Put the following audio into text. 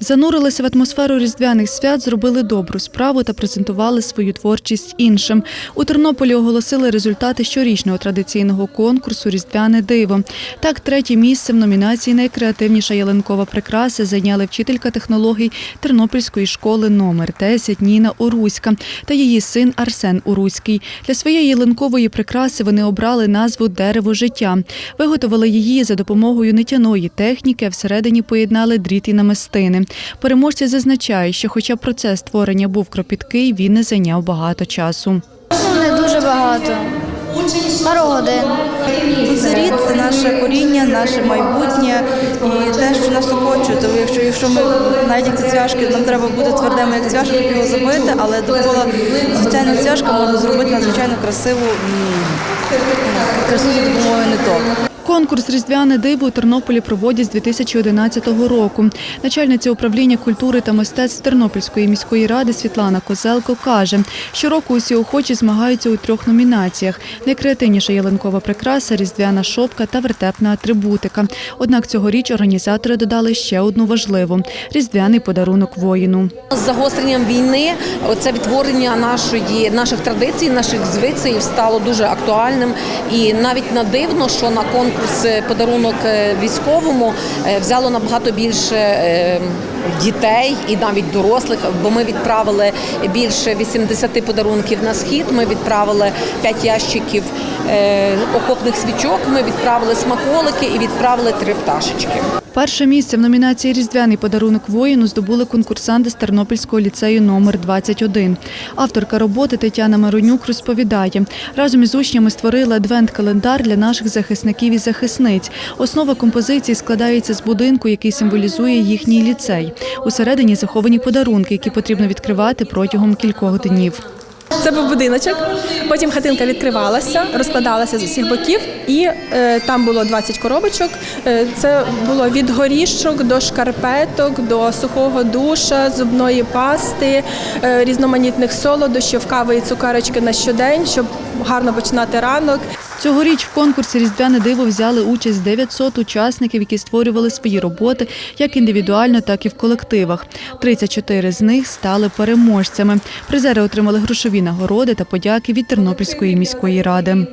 Занурилися в атмосферу різдвяних свят, зробили добру справу та презентували свою творчість іншим. У Тернополі оголосили результати щорічного традиційного конкурсу Різдвяне диво. Так, третє місце в номінації Найкреативніша ялинкова прикраса зайняли вчителька технологій Тернопільської школи номер 10 Ніна Уруська та її син Арсен Уруський. Для своєї ялинкової прикраси вони обрали назву Дерево життя. Виготовили її за допомогою нитяної техніки, а всередині поєднали дріт і намистини. Переможці зазначають, що хоча процес створення був кропіткий, він не зайняв багато часу. Не дуже багато. Пару годин. Рід це наше коріння, наше майбутнє і те, що нас охочує. Тому якщо, якщо ми навіть як це цвяшки, нам треба бути твердими, як цвяшки, щоб його забити, але довкола звичайно цвяшка можна зробити надзвичайно красиву красиву за допомогою ниток. Конкурс Різдвяне диво у Тернополі проводять з 2011 року. Начальниця управління культури та мистецтв Тернопільської міської ради Світлана Козелко каже, щороку усі охочі змагаються у трьох номінаціях: найкреативніша ялинкова прикраса, різдвяна шопка та вертепна атрибутика. Однак цьогоріч організатори додали ще одну важливу різдвяний подарунок воїну. З загостренням війни це відтворення нашої наших традицій, наших звичаїв стало дуже актуальним. І навіть на дивно, що на конкурс подарунок е, військовому е, взяло набагато більше е, дітей і навіть дорослих. Бо ми відправили більше 80 подарунків на схід. Ми відправили 5 ящиків е, окопних свічок. Ми відправили смаколики і відправили три пташечки. Перше місце в номінації Різдвяний подарунок воїну здобули конкурсанти з Тернопільського ліцею номер 21 Авторка роботи Тетяна Маронюк розповідає, разом із учнями створили адвент-календар для наших захисників і захисниць. Основа композиції складається з будинку, який символізує їхній ліцей. Усередині заховані подарунки, які потрібно відкривати протягом кількох днів. Це був будиночок. Потім хатинка відкривалася, розкладалася з усіх боків, і е, там було 20 коробочок. Е, це було від горішок до шкарпеток, до сухого душа, зубної пасти, е, різноманітних солодощів, кави і цукарочки на щодень, щоб гарно починати ранок. Цьогоріч в конкурсі Різдвяне диво взяли участь 900 учасників, які створювали свої роботи як індивідуально, так і в колективах. 34 з них стали переможцями. Призери отримали грошові нагороди та подяки від Тернопільської міської ради.